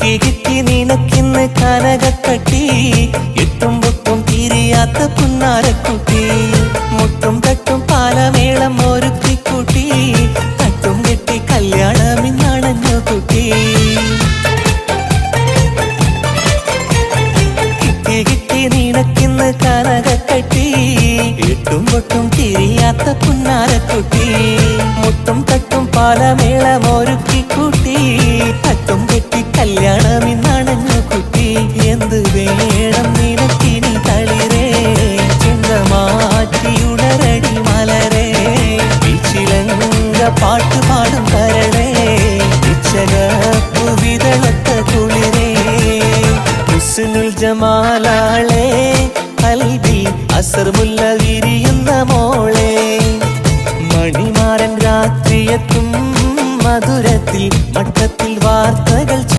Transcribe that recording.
കിട്ടി കിട്ടി നിനക്കിന്ന് കനകക്കട്ടി എട്ടും പൊട്ടും തിരിയാത്ത പുന്നാരക്കുട്ടി. മുട്ടും തട്ടും പാലമേളം ഒരുക്കിക്കൂട്ടി. തട്ടും കെട്ടി കല്യാണമിന്നണഞ്ഞു കുട്ടി. കിട്ടി കിട്ടി നിനക്കിന്ന് കനകക്കട്ടി എട്ടും പൊട്ടും തിരിയാത്ത പുന്നാരക്കുട്ടി. മുട്ടും തട്ടും പാലമേളം ഒരുക്കി കൂട്ടി തട്ടും കല്യാണം കുട്ടി. തളിരേ? പാട്ട് പാടും കുളിരേ. മോളെ. മണിമാരൻ രാത്രിയത്തും മധുരത്തിൽ മട്ടത്തിൽ വാർത്തകൾ